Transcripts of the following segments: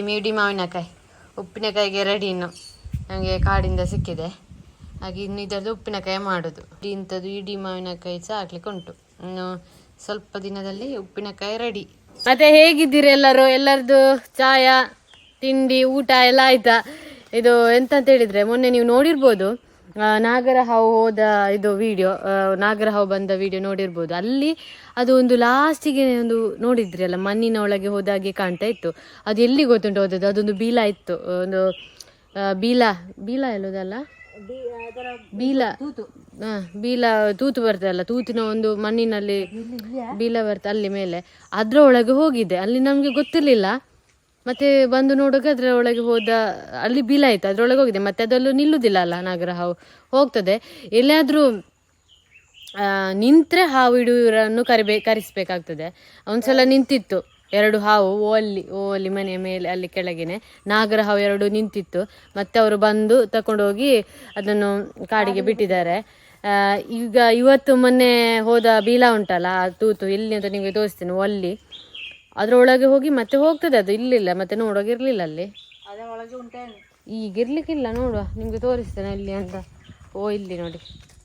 Time ಮಿಡಿ ಮಾವಿನಕಾಯಿ, ಉಪ್ಪಿನಕಾಯಿಗೆ ready ಇನ್ನು. ನನಗೆ ಕಾಡಿಂದ ಸಿಕ್ಕಿದೆ. ಹಾಗೆ ಇನ್ನು ಇದರದ್ದು ಉಪ್ಪಿನಕಾಯಿ ಮಾಡೋದು. ಇಂಥದ್ದು ಇಡೀ ಮಾವಿನಕಾಯಿ ಸಹ ಹಾಕ್ಲಿಕ್ಕೆ ಉಂಟು. ಇನ್ನು ಸ್ವಲ್ಪ ದಿನದಲ್ಲಿ ಉಪ್ಪಿನಕಾಯಿ ರೆಡಿ ಮತ್ತೆ ಹೇಗಿದ್ದೀರಿ ಎಲ್ಲರೂ? ಎಲ್ಲರದ್ದು ಚಾಯ, ತಿಂಡಿ, ಊಟ ಎಲ್ಲ ಆಯ್ತಾ? ಇದು ಎಂತ ಅಂತ ಹೇಳಿದ್ರೆ ಮೊನ್ನೆ ನೀವು ನೋಡಿರ್ಬೋದು. ಆ, ನಾಗರ ಹಾವು ಹೋದ ಇದು ವಿಡಿಯೋ ನಾಗರ ಹಾವು ಬಂದ ವಿಡಿಯೋ ನೋಡಿರ್ಬೋದು. ಅಲ್ಲಿ ಅದು ಒಂದು ಲಾಸ್ಟಿಗೆ ಒಂದು ನೋಡಿದ್ರಿ ಅಲ್ಲ ಮಣ್ಣಿನ ಒಳಗೆ ಹೋದಾಗೆ ಕಾಣ್ತಾ ಇತ್ತು. ಅದು ಎಲ್ಲಿ ಗೊತ್ತುಂಟು ಹೋದದ್ದು? ಅದೊಂದು ಬೀಲ ಇತ್ತು ಒಂದು ಬೀಲ ಬೀಲ ಎಲ್ಲೋದಲ್ಲ? ಬೀಲ. ಬೀಲ ತೂತು ಬರ್ತದಲ್ಲ ತೂತಿನ ಒಂದು ಮಣ್ಣಿನಲ್ಲಿ ಬೀಲ ಬರ್ತದೆ ಅಲ್ಲಿ ಮೇಲೆ. ಅದ್ರ ಒಳಗೆ ಹೋಗಿದೆ ಅಲ್ಲಿ ನಮ್ಗೆ ಗೊತ್ತಿರ್ಲಿಲ್ಲ. ಮತ್ತೆ ಬಂದು ನೋಡುವಾಗ ಅದರ ಒಳಗೆ ಹೋದ, ಅಲ್ಲಿ ಬಿಲ್ ಆಯ್ತು, ಅದ್ರೊಳಗೆ ಹೋಗಿದೆ, ಮತ್ತೆ ಅದಲ್ಲೂ ನಿಲ್ಲುದಿಲ್ಲ ಅಲ್ಲ ನಾಗರ ಹಾವು ಹೋಗ್ತದೆ. ಎಲ್ಲಿಯಾದ್ರೂ ನಿಂತರೆ ಹಾವು ಇಡುವರನ್ನು ಕರಿಬೇ, ಕರೆಸಬೇಕಾಗ್ತದೆ. ಒಂದ್ಸಲ ನಿಂತಿತ್ತು, ಎರಡು ಹಾವು, ಓ ಅಲ್ಲಿ ಓ ಅಲ್ಲಿ ಮನೆಯ ಮೇಲೆ, ಅಲ್ಲಿ ಕೆಳಗೆನೆ. ನಾಗರ ಹಾವು ಎರಡು ನಿಂತಿತ್ತು. ಮತ್ತೆ ಅವರು ಬಂದು ತಕೊಂಡೋಗಿ ಅದನ್ನು ಕಾಡಿಗೆ ಬಿಟ್ಟಿದ್ದಾರೆ. ಈಗ ಇವತ್ತು ಮೊನ್ನೆ ಹೋದ ಬೀಲ ಉಂಟಲ್ಲ ತೂತು, ಎಲ್ಲಿ ಅಂತ ನಿಮಗೆ ತೋರಿಸ್ತೀನಿ ಅಲ್ಲಿ. ಅದ್ರೊಳಗೆ ಹೋಗಿ ಮತ್ತೆ ಹೋಗ್ತದೆ ಅದು ಇಲ್ಲಿಲ್ಲ ಮತ್ತೆ ನೋಡೋಗಿರ್ಲಿಲ್ಲ ಅಲ್ಲಿ. ಈಗ ಇರ್ಲಿಕ್ಕಿಲ್ಲ ನೋಡುವ ನಿಮ್ಗೆ ತೋರಿಸ್ತೇನೆ ಅಲ್ಲಿ ಅಂತ. ಓ ಇಲ್ಲಿ ನೋಡಿ.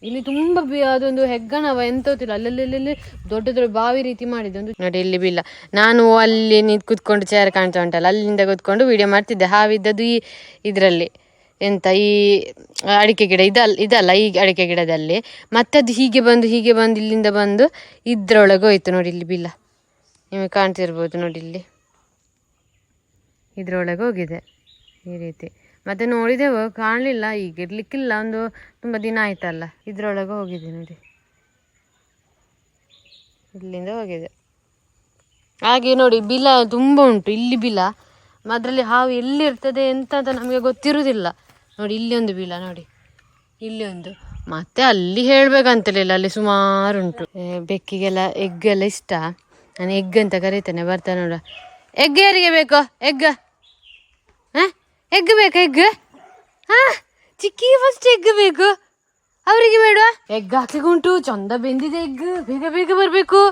ಇಲ್ಲಿ ತುಂಬಾ ಅದೊಂದು ಹೆಗ್ಗಣವ ಎಂತ ಗೊತ್ತಿಲ್ಲ. ಅಲ್ಲಲ್ಲಿ ದೊಡ್ಡ ದೊಡ್ಡ ಬಾವಿ ರೀತಿ ಮಾಡಿದ್ದು ಒಂದು. ನೋಡಿ ಇಲ್ಲಿ ಬಿಲ್ಲ ನಾನು ಅಲ್ಲಿ ನಿಂತ್ ಕುತ್ಕೊಂಡು ಚೇರ್ ಕಾಣ್ತಾ ಉಂಟಲ್ಲ ಅಲ್ಲಿಂದ ಕುತ್ಕೊಂಡು ವಿಡಿಯೋ ಮಾಡ್ತಿದ್ದೆ. ಹಾವಿದ್ದದ್ದು ಈ ಇದರಲ್ಲಿ. ಎಂತ ಈ ಅಡಿಕೆ ಗಿಡ ಇದಲ್ಲ ಇದಲ್ಲ ಈ ಅಡಿಕೆ ಗಿಡದಲ್ಲಿ. ಮತ್ತೆ ಅದು ಹೀಗೆ ಬಂದು ಹೀಗೆ ಬಂದು ಇಲ್ಲಿಂದ ಬಂದು ಇದ್ರೊಳಗೆ ಹೋಯ್ತು ನೋಡಿ ಇಲ್ಲಿ ಬಿಲ್ಲ ನಿಮಗೆ ಕಾಣ್ತಿರ್ಬೋದು ನೋಡಿ ಇಲ್ಲಿ. ಇದರೊಳಗೆ ಹೋಗಿದೆ ಈ ರೀತಿ. ಮತ್ತು ನೋಡಿದೆವು ಕಾಣಲಿಲ್ಲ ಈಗ, ಇರಲಿಕ್ಕಿಲ್ಲ, ಒಂದು ತುಂಬ ದಿನ ಆಯ್ತಲ್ಲ. ಇದರೊಳಗೆ ಹೋಗಿದೆ ನೋಡಿ. ಇಲ್ಲಿಂದ ಹೋಗಿದೆ. ಹಾಗೆ ನೋಡಿ, ಬಿಲ ತುಂಬ ಉಂಟು, ಇಲ್ಲಿ ಬಿಲ. ಅದರಲ್ಲಿ ಹಾವು ಎಲ್ಲಿರ್ತದೆ ಎಂತ ಅಂತ ನಮಗೆ ಗೊತ್ತಿರುವುದಿಲ್ಲ ನೋಡಿ, ಇಲ್ಲಿ ಒಂದು ಬಿಲ, ನೋಡಿ. ಇಲ್ಲಿ ಒಂದು. ಮತ್ತೆ ಅಲ್ಲಿ ಹೇಳಬೇಕಂತಲಿಲ್ಲ ಅಲ್ಲಿ ಸುಮಾರು ಉಂಟು. ಬೆಕ್ಕಿಗೆಲ್ಲ ಎಗ್ಗೆಲ್ಲ ಇಷ್ಟ. ನಾನು ಎಗ್ ಅಂತ ಕರೀತೇನೆ, ಬರ್ತಾನೆ ನೋಡ. ಎಗ್ ಯಾರಿಗೆ ಬೇಕು? ಎಗ್ ಹಾಂ? ಎಗ್ ಬೇಕು ಎಗ್ ಹಾಂ? ಚಿಕ್ಕಿ ಫಸ್ಟ್ ಎಗ್ ಬೇಕು. ಅವರಿಗೆ ಬೇಡ. ಎಗ್ ಹಾಕ್ಲಿಕ್ಕೆ ಉಂಟು ಚಂದ ಬೆಂದಿದೆ ಎಗ್ ಬೇಗ ಬೇಗ ಬರಬೇಕು.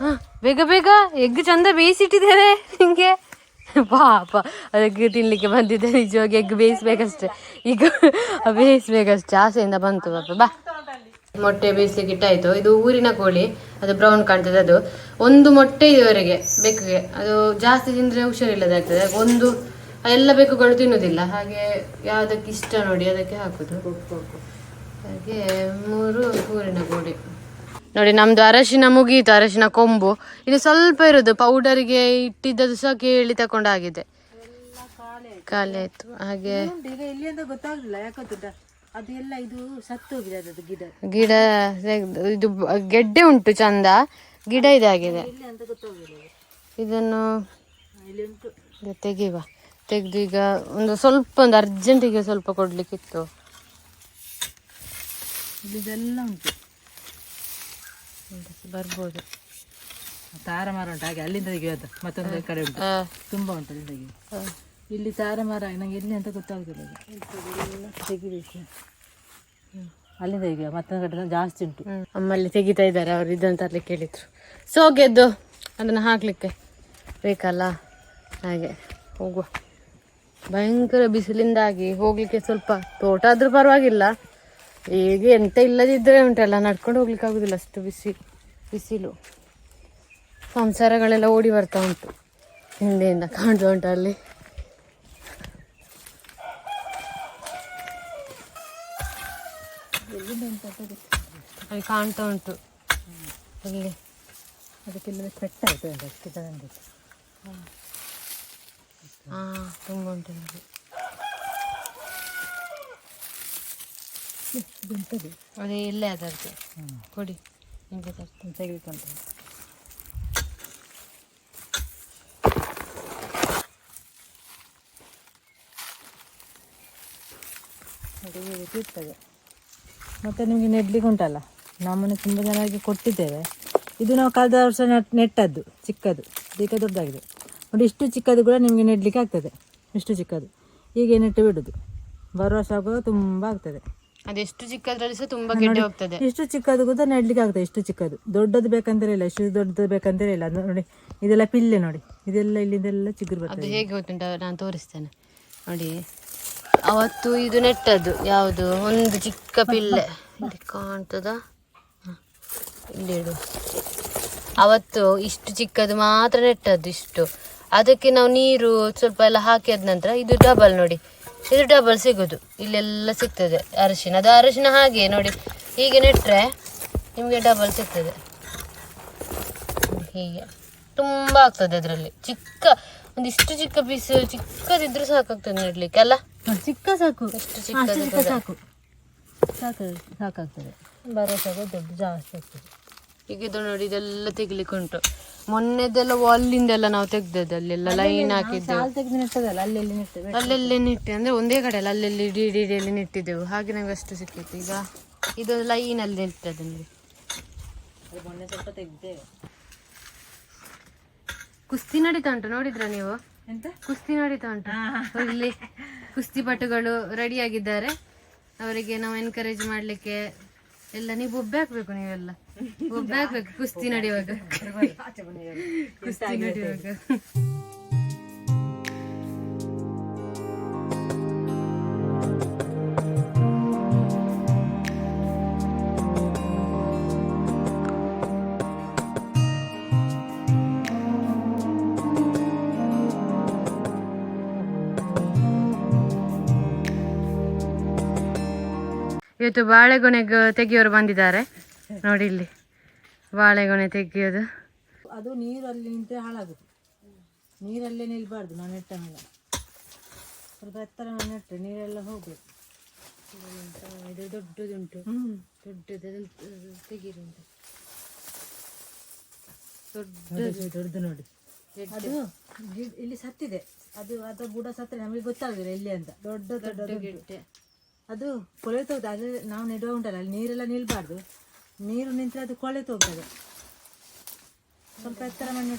ಹಾಂ? ಬೇಗ ಬೇಗ ಎಗ್ ಚಂದ ಬೇಯಿಸಿಟ್ಟಿದ್ದಾರೆ ನಿಂಗೆ. ಪಾಪ, ಅದಕ್ಕೆ ತಿನ್ಲಿಕ್ಕೆ ಬಂದಿದ್ದೆ. ನಿಜವಾಗಿ ಎಗ್ ಬೇಯಿಸ್ಬೇಕಷ್ಟೇ. ಈಗ ಬೇಯಿಸ್ಬೇಕಷ್ಟೆ. ಆಸೆಯಿಂದ ಬಂತು ಪಾಪ. ಬಾ. ಮೊಟ್ಟೆ ಬೇಯಿಸ್ಲಿಕ್ಕೆ ಇಟ್ಟಾಯ್ತು. ಇದು ಊರಿನ ಕೋಳಿ ಅದು ಬ್ರೌನ್ ಕಾಣ್ತದೆ ಅದು. ಒಂದು ಮೊಟ್ಟೆ ಇದುವರೆಗೆ ಬೆಕ್ಕಿಗೆ ಅದು ಜಾಸ್ತಿ ತಿಂದರೆ ಹುಷಾರಿಲ್ಲದಾಗ್ತದೆ ಒಂದು ಎಲ್ಲ ಬೆಕ್ಕುಗಳು ತಿನ್ನುವುದಿಲ್ಲ ಹಾಗೆ ಯಾವುದಕ್ಕೆ ಇಷ್ಟ ನೋಡಿ ಅದಕ್ಕೆ ಹಾಕುದು. ಹಾಗೆ ಮೂರು ಊರಿನ ಕೋಳಿ. ನೋಡಿ ನಮ್ಮದು ಅರಶಿನ ಮುಗೀತು ಅರಶಿನ ಕೊಂಬು. ಇನ್ನು ಸ್ವಲ್ಪ ಇರೋದು ಪೌಡರ್ಗೆ ಇಟ್ಟಿದ್ದದು ಸಹ ಕೇಳಿ ತಕೊಂಡಾಗಿದೆ. ಖಾಲಿ ಆಯ್ತು. ಹಾಗೆ ಈಗ ಇಲ್ಲಿ ಅಂತ ಅದು ಇದು ಸತ್ತು ಹೋಗಿದೆ ಅದದ್ದು ಗಿಡ. ಗಿಡ ಇದು ಗೆಡ್ಡೆ ಉಂಟು ಚಂದ. ಗಿಡ ಇದಾಗಿದೆ. ಇಲ್ಲಿ ಅಂತ ಇದನ್ನು ಇಲ್ಲಿ ಉಂಟು. ಇದು ತೆಗಿವ ತೆಗೆದು ಈಗ ಒಂದು ಸ್ವಲ್ಪ ಒಂದು ಅರ್ಜೆಂಟಿಗೆ ಸ್ವಲ್ಪ ಕೊಡ್ಲಿಕ್ಕಿತ್ತು. ಇಲ್ಲಿದೆಲ್ಲ ಉಂಟು. ಬರ್ಬೋದು. ತಾರ ಮರ ಉಂಟು. ಹಾಗೆ ಅಲ್ಲಿಂದ ತೆಗೆಯೋದು ಮತ್ತೊಂದು ಕಡೆ ಉಂಟು. ಆ, ತುಂಬಾ ಉಂಟು ಅಲ್ಲಿಂದ ತೆಗೆಯೋದು. ಆ. ಇಲ್ಲಿ ತಾರೆ ಮರ, ನಂಗೆ ಎಲ್ಲಿ ಅಂತ ಗೊತ್ತಾಗುದಿಲ್ಲ ಈಗ. ತೆಗಿಬೇಕು. ಅಲ್ಲಿಂದ ಈಗ ಮತ್ತೊಂದು ಕಡೆ ಜಾಸ್ತಿ ಉಂಟು. ಅಮ್ಮಲ್ಲಿ ತೆಗಿತಾ ಇದ್ದಾರೆ, ಅವ್ರು ಇದನ್ನು ತರ್ಲಿಕ್ಕೆ ಹೇಳಿದ್ರು ಸೋಗೆದ್ದು ಅದನ್ನು ಹಾಕ್ಲಿಕ್ಕೆ ಬೇಕಲ್ಲ? ಹಾಗೆ, ಹೋಗುವ. ಭಯಂಕರ ಬಿಸಿಲಿಂದಾಗಿ ಹೋಗ್ಲಿಕ್ಕೆ ಸ್ವಲ್ಪ ತೋಟ ಆದ್ರೂ ಪರವಾಗಿಲ್ಲ. ಈಗ ಎಂತ ಇಲ್ಲದಿದ್ದರೆ ಉಂಟಲ್ಲ, ನಡ್ಕೊಂಡು ಹೋಗ್ಲಿಕ್ಕೆ ಆಗುದಿಲ್ಲ ಅಷ್ಟು ಬಿಸಿ, ಬಿಸಿಲು. ಸಂಸಾರಗಳೆಲ್ಲ ಓಡಿ ಬರ್ತಾ ಉಂಟು, ಹಿಂದೆಯಿಂದ ಕಾಣ್ತಾ ಉಂಟು ಅಲ್ಲಿ. ಅಲ್ಲಿ ಕಾಣ್ತಾ ಉಂಟು. ಅಲ್ಲಿ. ಅದಕ್ಕೆಲ್ಲ ಪೆಟ್ಟ ಆಯ್ತು ಅದಕ್ಕೆ ತಗೊಂಡು ಹಾ ತುಂಬ ಉಂಟು ನಮಗೆ. ಇದುಂಟದು. ಅದೇ ಇಲ್ಲೇ ಅದರದ್ದು. ಕೊಡಿ ನಿಮಗೆ ತರ್ತೀನಿ. ತೆಗೆದುಕೊಂಡು ಅದು ಇರ್ತದೆ ಮತ್ತು ನಿಮಗೆ ನೆಡ್ಲಿಕ್ಕೆ ಉಂಟಲ್ಲ? ನಮ್ಮನ್ನು ತುಂಬ ಜನರಿಗೆ ಕೊಟ್ಟಿದ್ದೇವೆ. ಇದು ನಾವು ಕಳೆದ ವರ್ಷ ನೆಟ್ ನೆಟ್ಟದ್ದು ಚಿಕ್ಕದು. ಈಗ ದೊಡ್ಡದಾಗಿದೆ. ನೋಡಿ ಇಷ್ಟು ಚಿಕ್ಕದು ಕೂಡ ನಿಮಗೆ ನೆಡ್ಲಿಕ್ಕೆ ಆಗ್ತದೆ. ಇಷ್ಟು ಚಿಕ್ಕದು. ಈಗ ನೆಟ್ಟು ಬಿಡೋದು. ಬರುವ ವರ್ಷ ಆಗುವಾಗ ತುಂಬ ಆಗ್ತದೆ. ಅದೆಷ್ಟು ಚಿಕ್ಕದ್ರಲ್ಲಿ ಸಹ ತುಂಬಾ ಗೆಡ್ಡೆ ಹೋಗ್ತದೆ. ಇಷ್ಟು ಚಿಕ್ಕದು ಕೂಡ ನೆಡ್ಲಿಕ್ಕೆ ಆಗ್ತದೆ ಇಷ್ಟು ಚಿಕ್ಕದು. ದೊಡ್ಡದು ಬೇಕಂದ್ರೆ ಇಲ್ಲ ಇಷ್ಟು ದೊಡ್ಡದು ಬೇಕಂದ್ರೆ ಇಲ್ಲ. ಅದು ನೋಡಿ ಇದೆಲ್ಲ ಪಿಲ್ಲೆ ನೋಡಿ. ಇದೆಲ್ಲ ಇಲ್ಲಿಂದೆಲ್ಲ ಚಿಗುರು ಬರ್ತದೆ. ಹೇಗೆ ಗೊತ್ತುಂಟು? ನಾನು ತೋರಿಸ್ತೇನೆ. ನೋಡಿ ಅವತ್ತು ಇದು ನೆಟ್ಟದ್ದು, ಯಾವುದು? ಒಂದು ಚಿಕ್ಕ ಪಿಲ್ಲೆ. ಇಲ್ಲಿ ಕಾಣ್ತದ? ಇಲ್ಲಿಡು ಅವತ್ತು ಇಷ್ಟು ಚಿಕ್ಕದು ಮಾತ್ರ ನೆಟ್ಟದ್ದು ಇಷ್ಟು. ಅದಕ್ಕೆ ನಾವು ನೀರು ಸ್ವಲ್ಪ ಎಲ್ಲ ಹಾಕಿದ ನಂತರ ಇದು ಡಬಲ್ ನೋಡಿ. ಇದು ಡಬಲ್ ಸಿಗೋದು. ಇಲ್ಲೆಲ್ಲ ಸಿಗ್ತದೆ ಅರಶಿನ. ಅದು ಅರಶಿನ ಹಾಗೆ ನೋಡಿ. ಹೀಗೆ ನೆಟ್ಟರೆ ನಿಮಗೆ ಡಬಲ್ ಸಿಗ್ತದೆ. ಹೀಗೆ. ತುಂಬ ಆಗ್ತದೆ ಅದರಲ್ಲಿ. ಚಿಕ್ಕ, ಒಂದಿಷ್ಟು ಚಿಕ್ಕ ಪೀಸ್ ಚಿಕ್ಕದಿದ್ರು ಸಾಕಾಗ್ತದೆ ನೆಡ್ಲಿಕ್ಕೆ, ಅಲ್ಲ? ಚಿಕ್ಕ ಸಾಕು. ಎಷ್ಟು ಅಷ್ಟು ಚಿಕ್ಕ ಸಾಕು. ಸಾಕು ಸಾಕಾಗ್ತದೆ. ಬರೋಸಾಗ ದೊಡ್ಡ ಜಾಸ್ತಿ ಆಗ್ತದೆ. ಈಗ ಇದು ನೋಡಿ ಇದೆಲ್ಲ ತೆಗಿಲಿಕ್ಕೆ ಉಂಟು ಮೊನ್ನೆದೆಲ್ಲ ಅಲ್ಲಿಂದೆಲ್ಲ ನಾವು ತೆಗ್ದದ್ದು ಅಲ್ಲೆಲ್ಲ ಲೈನ್ ಹಾಕಿದ್ದೆವು ಸಾಲು ತೆಗೆದು ನೆಟ್ಟದಲ್ಲ ಅಲ್ಲೆಲ್ಲಿ ನೆಟ್ಟದೆ ಅಲ್ಲೆಲ್ಲಿ ನೆಟ್ಟಿ ಅಂದ್ರೆ ಒಂದೇ ಕಡೆ ಅಲ್ಲ ಅಲ್ಲೆಲ್ಲಿ ಡಿ ಡಿ ಇಡಿಯಲ್ಲಿ ನೆಟ್ಟಿದ್ದೆವು. ಹಾಗೆ ನಂಗೆ ಅಷ್ಟು ಸಿಕ್ಕಿತ್ತು. ಈಗ ಇದು ಲೈನ್ ಅಲ್ಲಿ ನೋಡಿ ಅದು ಮೊನ್ನೆ ಸ್ವಲ್ಪ ತೆಗ್ದೇವೆ. ಕುಸ್ತಿ ನಡೀತಾ ಉಂಟು ನೋಡಿದ್ರ ನೀವು? ಎಂತ? ಕುಸ್ತಿ ನಡೀತಾ ಉಂಟು. ಇಲ್ಲಿ ಕುಸ್ತಿಪಟುಗಳು ರೆಡಿ ಆಗಿದ್ದಾರೆ. ಅವರಿಗೆ ನಾವು ಎನ್ಕರೇಜ್ ಮಾಡ್ಲಿಕ್ಕೆ ಎಲ್ಲ ನೀವು ಬೊಬ್ಬೆ ಹಾಕ್ಬೇಕು ನೀವೆಲ್ಲ. ಬೊಬ್ಬೆ ಹಾಕ್ಬೇಕು ಕುಸ್ತಿ ನಡೆಯುವಾಗ. ಕುಸ್ತಿ ನಡೆಯುವಾಗ. ಇವತ್ತು ಬಾಳೆಗೊನೆ ತೆಗಿಯೋರು ಬಂದಿದ್ದಾರೆ. ನೋಡಿ ಇಲ್ಲಿ ಬಾಳೆಗೊನೆ ತೆಗಿಯೋದು. ಅದು ನೀರಲ್ಲಿ ನಿಂತರೆ ಹಾಳಾಗುತ್ತೆ. ನೀರಲ್ಲೇ ನಿಲ್ಬಾರ್ದು ನಾನು ನೆಟ್ಟ ಮೇಲೆ. ಸ್ವಲ್ಪ ಎತ್ತರ ನಾನು ನೆಟ್ಟರೆ ನೀರೆಲ್ಲ ಹೋಗ್ಬೇಕು. ಇದು ದೊಡ್ಡದುಂಟು. ಹ್ಮ್. ದೊಡ್ಡದು ತೆಗೀರಿ ಅಂತ ನೋಡಿ, ದೊಡ್ಡದು. ನೋಡಿ ಅದು ಇಲ್ಲಿ ಸತ್ತಿದೆ. ಅದು ಅದು ಬುಡ ಸತ್ತರೆ ನಮಗೆ ಗೊತ್ತಾಗುದಿಲ್ಲ ಎಲ್ಲಿ ಅಂತ. ದೊಡ್ಡ ದೊಡ್ಡ ದೊಡ್ಡ ಗೆಡ್ಡೆ. ಅದು ಕೊಳೆತೋಗ್ತದೆ ಅದು ನಾವು ನೆಡುವ ಉಂಟಲ್ಲ ಅಲ್ಲಿ ನೀರೆಲ್ಲ ನಿಲ್ಬಾರ್ದು. ನೀರು ನಿಂತರೆ ಅದು ಕೊಳೆತೋಗ್ತದೆ ಸ್ವಲ್ಪ ಎತ್ತರ ಮಣ್ಣು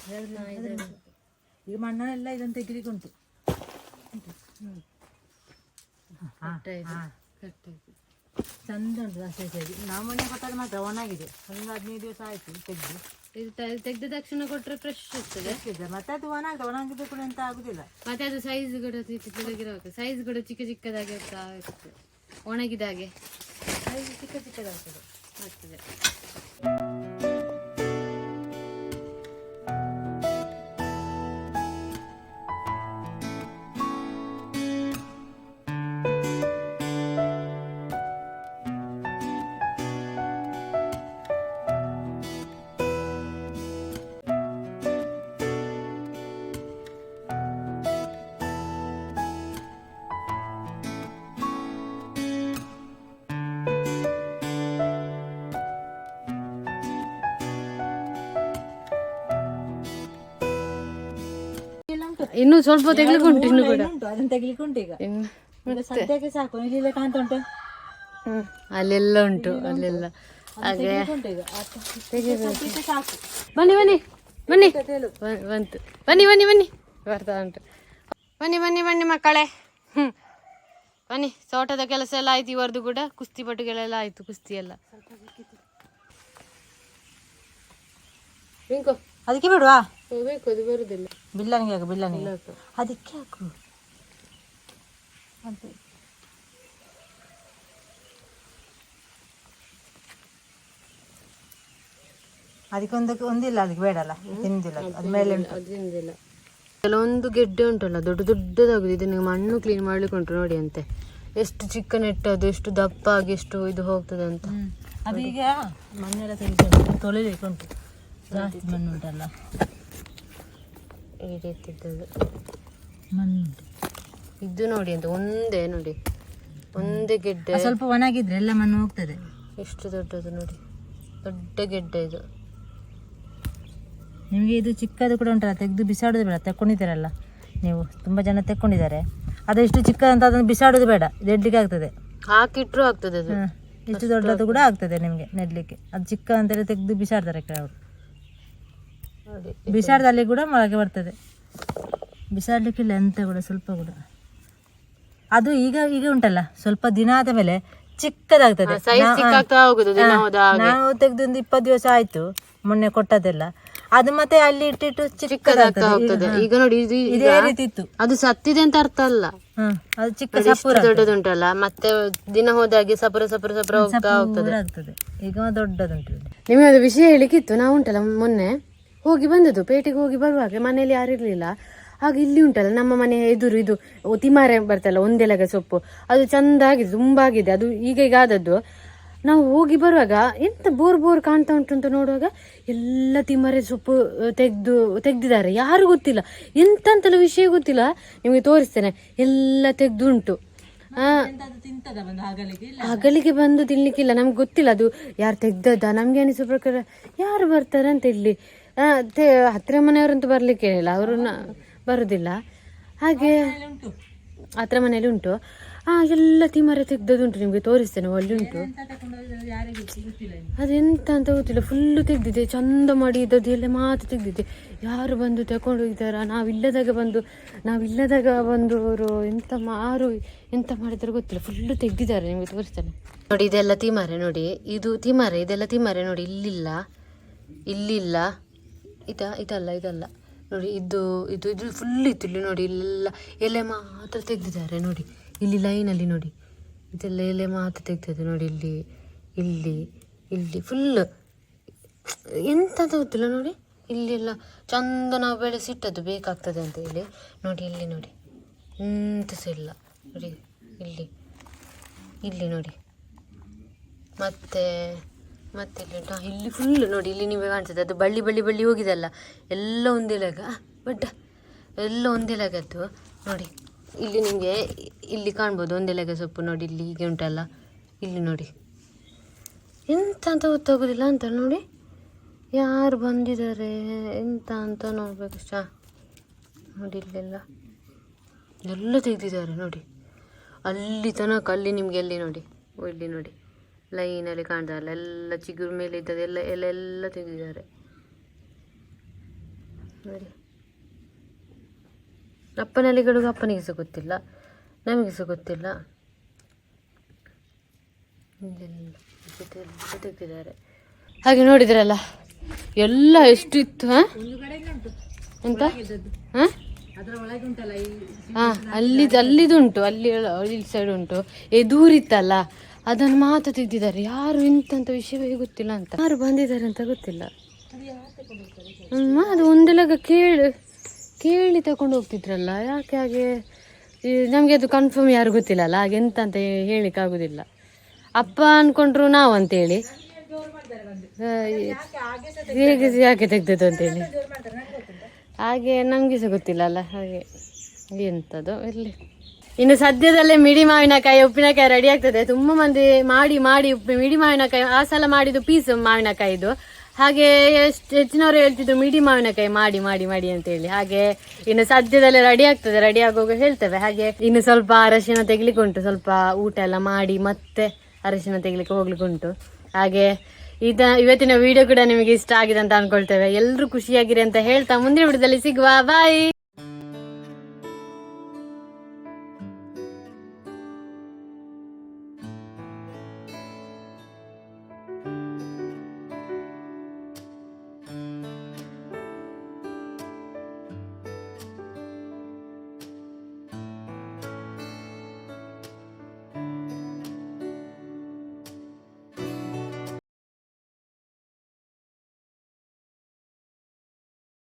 ಈ ಮಣ್ಣೆಲ್ಲ ಇದನ್ನು ತೆಗಿಲಿಕ್ಕೆ ಉಂಟು. ಚಂದ ಉಂಟು ಸರಿ ನಾವು ಮನೆ ಕೊಟ್ಟಾಗ ಮಾತ್ರ ಒಣಗಿದೆ. ಒಂದು ಹದಿನೈದು ದಿವಸ ಆಯ್ತು ತೆಗೆದು. ಇದು ತೆಗೆದ ತಕ್ಷಣ ಕೊಟ್ಟರೆ ಫ್ರೆಶ್ ಇರ್ತದೆ. ಮತ್ತೆ ಅದು ಒಣಗಿದೆ ಒಣಗಿದ್ರೆ ಕೂಡ ಎಂತ ಆಗುದಿಲ್ಲ. ಮತ್ತೆ ಅದು ಸೈಜ್ ಕೂಡ ಸೈಜ್ ಕೂಡ ಚಿಕ್ಕ ಚಿಕ್ಕದಾಗಿ ಆಗ್ತಾ ಇರ್ತದೆ ಒಣಗಿದಾಗೆ. ಹಾಗೆ ಚಿಕ್ಕ ಚಿಕ್ಕದಾಗ್ತದೆ. ಆಗ್ತದೆ. ಇನ್ನು ಸ್ವಲ್ಪ ತೆಗ್ಲಿಕ್ಕೆ ಉಂಟು ಇನ್ನು ಕೂಡ. ಉಂಟು ಅದನ್ನು ತೆಗಿಲಿಕ್ಕೆ ಉಂಟು ಈಗ. ಇನ್ನು ಈಗ ಸದ್ಯಕ್ಕೆ ಸಾಕು ಇಲ್ಲಿ ಕಾಣ್ತ ಉಂಟು ಹ್ಮ್. ಅಲ್ಲೆಲ್ಲ ಉಂಟು ಅಲ್ಲೆಲ್ಲ. ಹಾಗೆ. ತೆಗಿಲಿಕ್ಕೆ ಉಂಟು ಈಗ ಅಷ್ಟು ಸದ್ಯಕ್ಕೆ ಸಾಕು ಬನ್ನಿ ಬನ್ನಿ ಬನ್ನಿ. ಬ- ಬಂತು. ಬನ್ನಿ ಬನ್ನಿ ಬನ್ನಿ. ಬರ್ತಾ ಉಂಟು. ಬನ್ನಿ ಬನ್ನಿ ಬನ್ನಿ ಮಕ್ಕಳೇ. ಹ್ಮ್. ಬನ್ನಿ ತೋಟದ ಕೆಲಸ ಎಲ್ಲ ಆಯ್ತು ಇವರದು ಕೂಡ. ಕುಸ್ತಿ ಪಟುಗಳೆಲ್ಲ ಆಯ್ತು ಕುಸ್ತಿ ಎಲ್ಲ. ಬೇಕು ಅದಕ್ಕೆ ಬಿಡುವಾ? ಬೇಕು ಅದು ಬರುದಿಲ್ಲ. ಬಿಲ್ಲನಿಗೆ ಹಾಕು ಬಿಲ್ಲನಿಗೆ. ಅದಕ್ಕೆ ಹಾಕು. ಅಂತ ಅದಕ್ಕೆ ಒಂದಕ್ಕೆ ಒಂದಿಲ್ಲ ಅದಕ್ಕೆ ಬೇಡಲ್ಲ. ತಿಂದಿಲ್ಲ ಅದು. ಮೇಲೆ ಕೆಲವೊಂದು ಗೆಡ್ಡೆ ಉಂಟಲ್ಲ ದೊಡ್ಡ ದೊಡ್ಡದಾಗುದು. ಇದನ್ನ ಮಣ್ಣು ಕ್ಲೀನ್ ಮಾಡ್ಲಿಕ್ಕೆ ಉಂಟು ನೋಡಿ ಅಂತೆ. ಎಷ್ಟು ಚಿಕ್ಕ ನೆಟ್ಟದು ಎಷ್ಟು ದಪ್ಪ ಆಗಿ ಎಷ್ಟು ಇದು ಹೋಗ್ತದೆ ಅಂತ ಅದೀಗ ಮಣ್ಣೆಲ್ಲ ತೆಗಿಕೊಂಡು ತೊಳಿಲಿಕ್ಕೆ ಉಂಟು ಜಾಸ್ತಿ ಮಣ್ಣು ಉಂಟಲ್ಲ ಈ ಮಣ್ಣು ಇದು ನೋಡಿ ಅಂತ ಒಂದೇ ನೋಡಿ. ಒಂದೇ ಗೆಡ್ಡೆ. ಸ್ವಲ್ಪ ಒಣಗಿದ್ರೆ ಎಲ್ಲ ಮಣ್ಣು ಹೋಗ್ತದೆ. ಎಷ್ಟು ದೊಡ್ಡದು ನೋಡಿ. ದೊಡ್ಡ ಗೆಡ್ಡೆ ಇದು. ನಿಮಗೆ ಇದು ಚಿಕ್ಕದು ಕೂಡ ಉಂಟಲ್ಲ ತೆಗೆದು ಬಿಸಾಡೋದು ಬೇಡ ತೆಕ್ಕೊಂಡಿದ್ದೀರಲ್ಲ ನೀವು? ತುಂಬ ಜನ ತೆಕ್ಕೊಂಡಿದ್ದಾರೆ. ಅದು ಎಷ್ಟು ಚಿಕ್ಕದಂತ ಅದನ್ನು ಬಿಸಾಡೋದು ಬೇಡ ನೆಡ್ಲಿಕ್ಕೆ ಆಗ್ತದೆ. ಹಾಕಿಟ್ರು ಆಗ್ತದೆ ಅದು. ಎಷ್ಟು ದೊಡ್ಡದು ಕೂಡ ಆಗ್ತದೆ ನಿಮಗೆ ನೆಡ್ಲಿಕ್ಕೆ. ಅದು ಚಿಕ್ಕ ಅಂತೇಳಿ ತೆಗೆದು ಬಿಸಾಡ್ತಾರೆ ಕೆಲವರು. ಬಿಸಾಡ್ದಲ್ಲಿ ಕೂಡ ಮೊಳಕೆ ಬರ್ತದೆ. ಬಿಸಾಡ್ಲಿಕ್ಕಿಲ್ಲ ಎಂತ ಕೂಡ ಸ್ವಲ್ಪ ಕೂಡ. ಅದು ಈಗ ಈಗ ಉಂಟಲ್ಲ ಸ್ವಲ್ಪ ದಿನ ಆದ ಮೇಲೆ ಚಿಕ್ಕದಾಗ್ತದೆ. ನಾವು ತೆಗೆದು ಒಂದು ಇಪ್ಪತ್ತು ದಿವಸ ಆಯ್ತು ಮೊನ್ನೆ ಕೊಟ್ಟದೆಲ್ಲ ಅದು ಮತ್ತೆ ಅಲ್ಲಿ ಇಟ್ಟಿಟ್ಟು ಚಿಕ್ಕದಾಗ್ತಾ ಚಿಕ್ಕದಾಗ್ತದೆ ಹೋಗ್ತದೆ. ಈಗ ನೋಡಿ ಇದು ಇದೇ ರೀತಿ ಇತ್ತು. ಅದು ಸತ್ತಿದೆ ಅಂತ ಅರ್ಥ ಅಲ್ಲ. ಅದು ಚಿಕ್ಕ ಸಪುರ ದೊಡ್ಡದುಂಟಲ್ಲ ಮತ್ತೆ ದಿನ ಹೋದಾಗೆ ಸಪುರ ಸಪುರ ಸಪುರ ಹೋಗ್ತಾ ಹೋಗ್ತದೆ. ಆಗ್ತದೆ. ಈಗ ದೊಡ್ಡದುಂಟು. ನಿಮಗೆ ಅದು ವಿಷಯ ಹೇಳಿಕ್ಕಿತ್ತು ನಾವು ಉಂಟಲ್ಲ ಮೊನ್ನೆ? ಹೋಗಿ ಬಂದದ್ದು, ಪೇಟೆಗೆ ಹೋಗಿ ಬರುವಾಗ ಮನೆಯಲ್ಲಿ ಯಾರಿರ್ಲಿಲ್ಲ ಹಾಗೆ ಇಲ್ಲಿ ಉಂಟಲ್ಲ, ನಮ್ಮ ಮನೆ ಎದುರು ಇದು ತಿಮಾರೆ ಬರ್ತಲ್ಲ, ಒಂದೆಲಗ ಸೊಪ್ಪು. ಅದು ಚಂದ ಆಗಿದೆ ತುಂಬಾ ಆಗಿದೆ ಅದು ಈಗ ಈಗ ಆದದ್ದು. ನಾವು ಹೋಗಿ ಬರುವಾಗ ಎಂತ ಬೋರ್ ಬೋರ್ ಕಾಣ್ತಾ ಉಂಟು ಅಂತ ನೋಡುವಾಗ ಎಲ್ಲ ತಿಮರೆ ಸೊಪ್ಪು ತೆಗೆದು, ತೆಗ್ದಿದ್ದಾರೆ. ಯಾರು ಗೊತ್ತಿಲ್ಲ. ಎಂತ ವಿಷಯ ಗೊತ್ತಿಲ್ಲ. ನಿಮಗೆ ತೋರಿಸ್ತೇನೆ. ಎಲ್ಲ ತೆಗ್ದುಂಟು. ಹಗಲಿಗೆ ಬಂದು ತಿನ್ಲಿಕ್ಕಿಲ್ಲ. ನಮ್ಗೆ ಗೊತ್ತಿಲ್ಲ, ಅದು ಯಾರು ತೆಗ್ದದ್ದ? ನಮ್ಗೆ ಅನಿಸೋ ಪ್ರಕಾರ ಯಾರು ಬರ್ತಾರೆ ಅಂತ ಇಲ್ಲಿ? ಹತ್ತಿರ ಮನೆಯವರಂತೂ ಬರ್ಲಿಕ್ಕೆ ಹೇಳಿಲ್ಲ. ಅವರು ಬರುದಿಲ್ಲ. ಹಾಗೆ ಹತ್ರ ಮನೆಯಲ್ಲಿ ಉಂಟು. ಆ, ಎಲ್ಲ ತಿಮರೆ ತೆಗ್ದದುಂಟು ನಿಮಗೆ, ತೋರಿಸ್ತೇನೆ ಅಲ್ಲಿ ಉಂಟು. ಅದೆಂತ ಅಂತ ಗೊತ್ತಿಲ್ಲ. ಫುಲ್ಲು ತೆಗ್ದಿದೆ, ಚಂದ ಮಾಡಿ ಇದ್ದದ್ದು, ಎಲ್ಲ ಮಾತು ತೆಗ್ದಿದೆ. ಯಾರು ಬಂದು ತಗೊಂಡು ಹೋಗಿದ್ದಾರ? ನಾವಿಲ್ಲದಾಗ ಬಂದು ನಾವಿಲ್ಲದಾಗ ಬಂದು ಅವರು ಎಂತ ಮಾರು, ಎಂತ ಮಾಡಿದಾರೆ ಗೊತ್ತಿಲ್ಲ. ಫುಲ್ಲು ತೆಗ್ದಿದ್ದಾರೆ ನಿಮಗೆ, ತೋರಿಸ್ತೇನೆ. ನೋಡಿ, ಇದೆಲ್ಲ ತಿಮಾರೆ ನೋಡಿ. ಇದು ತಿಮಾರೆ, ಇದೆಲ್ಲ ತಿಮಾರೆ ನೋಡಿ. ಇಲ್ಲಿಲ್ಲ. ಇಲ್ಲಿಲ್ಲ. ಇದ, ಇದಲ್ಲ ಇದಲ್ಲ. ನೋಡಿ, ಇದು ಇದು ಇದು ಫುಲ್ ಇತ್ತು ಇಲ್ಲಿ ನೋಡಿ, ಇಲ್ಲೆಲ್ಲ ಎಲೆ ಮಾತ್ರ ತೆಗೆದಿದ್ದಾರೆ ನೋಡಿ. ಇಲ್ಲಿ ಲೈನಲ್ಲಿ ನೋಡಿ. ಇದೆಲ್ಲ ಎಲೆ ಮಾತ್ರ ತೆಗ್ದಿದೆ ನೋಡಿ ಇಲ್ಲಿ ಇಲ್ಲಿ ಇಲ್ಲಿ ಫುಲ್ ಅಂತ ಗೊತ್ತಿಲ್ಲ ನೋಡಿ. ಇಲ್ಲೆಲ್ಲ ಚಂದ ನಾವು ಬೆಳೆಸಿಟ್ಟದ್ದು ಬೇಕಾಗ್ತದೆ ಅಂತ ಹೇಳಿ. ನೋಡಿ, ಇಲ್ಲಿ ನೋಡಿ. ಎಂತ ಸಹ ಇಲ್ಲ. ನೋಡಿ, ಇಲ್ಲಿ ಇಲ್ಲಿ ನೋಡಿ. ಮತ್ತೆ ಮತ್ತೆ ಇಲ್ಲಿ ಫುಲ್ ನೋಡಿ, ಇಲ್ಲಿ ನಿಮಗೆ ಕಾಣ್ತದೆ ಅದು ಬಳ್ಳಿ ಬಳ್ಳಿ ಬಳ್ಳಿ ಹೋಗಿದಲ್ಲ. ಎಲ್ಲ ಒಂದೇ ಲಗ. ಬಟ್ ಎಲ್ಲ ಒಂದೇ ಲಗದ್ದು. ನೋಡಿ, ಇಲ್ಲಿ ನಿಮಗೆ ಇಲ್ಲಿ ಕಾಣ್ಬೋದು ಒಂದೇ ಲಗ ಸೊಪ್ಪು. ನೋಡಿ, ಇಲ್ಲಿ ಹೀಗೆ ಉಂಟಲ್ಲ. ಇಲ್ಲಿ ನೋಡಿ. ಎಂತ ಅಂತ ಗೊತ್ತಾಗೋದಿಲ್ಲ ಅಂತ ನೋಡಿ. ಯಾರು ಬಂದಿದ್ದಾರೆ? ಎಂತ ಅಂತ ನೋಡ್ಬೇಕು ಶಾ ನೋಡಿ, ಇಲ್ಲೆಲ್ಲ. ಎಲ್ಲ ತೆಗೆದಿದ್ದಾರೆ ನೋಡಿ. ಅಲ್ಲಿ ತನಕ ಅಲ್ಲಿ ನಿಮಗೆ ಅಲ್ಲಿ ನೋಡಿ. ಓ, ಇಲ್ಲಿ ನೋಡಿ. ಲೈನಲ್ಲಿ ಕಾಣ್ತಾರಲ್ಲ ಎಲ್ಲ ಚಿಗುರು ಮೇಲೆ ಇದ್ದದ್ದು ಎಲ್ಲ ಎಲ್ಲ ತೆಗೆದಿದ್ದಾರೆ. ನೋಡಿ. ಅಪ್ಪನಲ್ಲಿಗಳು ಅಪ್ಪನಿಗೆ ಸಹ ಗೊತ್ತಿಲ್ಲ ನಮಗೆ ಸಹ ಗೊತ್ತಿಲ್ಲ. ತೆಗೆದಿದ್ದಾರೆ. ಹಾಗೆ ನೋಡಿದ್ರಲ್ಲ ಎಲ್ಲ ಎಷ್ಟು ಇತ್ತು ಹಾ ಎಂತ? ಹಾ? ಒಳಗೆ ಉಂಟಲ್ಲ ಈ ಅಲ್ಲಿ ಅಲ್ಲಿದುಂಟು ಅಲ್ಲಿ ಇಲ್ಲಿ ಸೈಡ್ ಉಂಟು. ಎದೂರಿತ್ತಲ್ಲ ಅದನ್ನು ಮಾತ್ರ ತೆಗ್ದಿದ್ದಾರೆ ಯಾರು ಇಂತ ವಿಷಯವೇ ಗೊತ್ತಿಲ್ಲ ಅಂತ. ಯಾರು ಬಂದಿದ್ದಾರೆ ಅಂತ ಗೊತ್ತಿಲ್ಲ. ಅದು ಒಂದೆಲಗ ಕೇಳಿ ಕೇಳಿ ತಗೊಂಡು ಹೋಗ್ತಿದ್ರಲ್ಲ, ಯಾಕೆ ಹಾಗೆ ನಮಗೆ ಅದು ಕನ್ಫರ್ಮ್ ಯಾರು ಗೊತ್ತಿಲ್ಲಲ್ಲ ಹಾಗೆ ಎಂತ ಅಂತ ಹೇಳಿಕ್ ಆಗುದಿಲ್ಲ. ಅಪ್ಪ ಅನ್ಕೊಂಡ್ರು ನಾವು ಅಂತೇಳಿ. ಹೇಗೆ ಯಾಕೆ ತೆಗ್ದದ್ದು ಅಂತೇಳಿ. ಹಾಗೆ ನಮಗೆ ಸಹ ಗೊತ್ತಿಲ್ಲ ಅಲ್ಲ, ಹಾಗೆ ಎಂಥದ್ದು ಇರಲಿ. ಇನ್ನು ಸದ್ಯದಲ್ಲೇ ಮಿಡಿ ಮಾವಿನಕಾಯಿ ಉಪ್ಪಿನಕಾಯಿ ರೆಡಿ ಆಗ್ತದೆ. ತುಂಬ ಮಂದಿ ಮಾಡಿ ಮಾಡಿ ಮಿಡಿ ಮಾವಿನಕಾಯಿ, ಆ ಸಲ ಮಾಡಿದ್ದು ಪೀಸ್ ಮಾವಿನಕಾಯಿದು. ಹಾಗೆ ಎಷ್ಟು, ಹೆಚ್ಚಿನವರು ಹೇಳ್ತಿದ್ರು ಮಿಡಿ ಮಾವಿನಕಾಯಿ ಮಾಡಿ ಮಾಡಿ ಮಾಡಿ ಅಂತ ಹೇಳಿ. ಹಾಗೆ ಇನ್ನು ಸದ್ಯದಲ್ಲೇ ರೆಡಿ ಆಗ್ತದೆ. ರೆಡಿ ಆಗುವಾಗ ಹೇಳ್ತೇವೆ. ಹಾಗೆ ಇನ್ನು ಸ್ವಲ್ಪ ಅರಶಿನ ತೆಗಿಲಿಕ್ಕೆ ಉಂಟು ಸ್ವಲ್ಪ ಊಟ ಎಲ್ಲ ಮಾಡಿ ಮತ್ತೆ ಅರಶಿನ ತೆಗಿಲಿಕ್ಕೆ ಹೋಗ್ಲಿಕ್ಕೆ ಉಂಟು ಹಾಗೆ ಇದ, ಇವತ್ತಿನ ವಿಡಿಯೋ ಕೂಡ ನಿಮಗೆ ಇಷ್ಟ ಆಗಿದೆ ಅಂತ ಅನ್ಕೊಳ್ತೇವೆ. ಎಲ್ಲರೂ ಖುಷಿಯಾಗಿರಿ ಅಂತ ಹೇಳ್ತಾ ಮುಂದಿನ ವಿಡಿಯೋದಲ್ಲಿ ಸಿಗುವ. ಬಾಯ್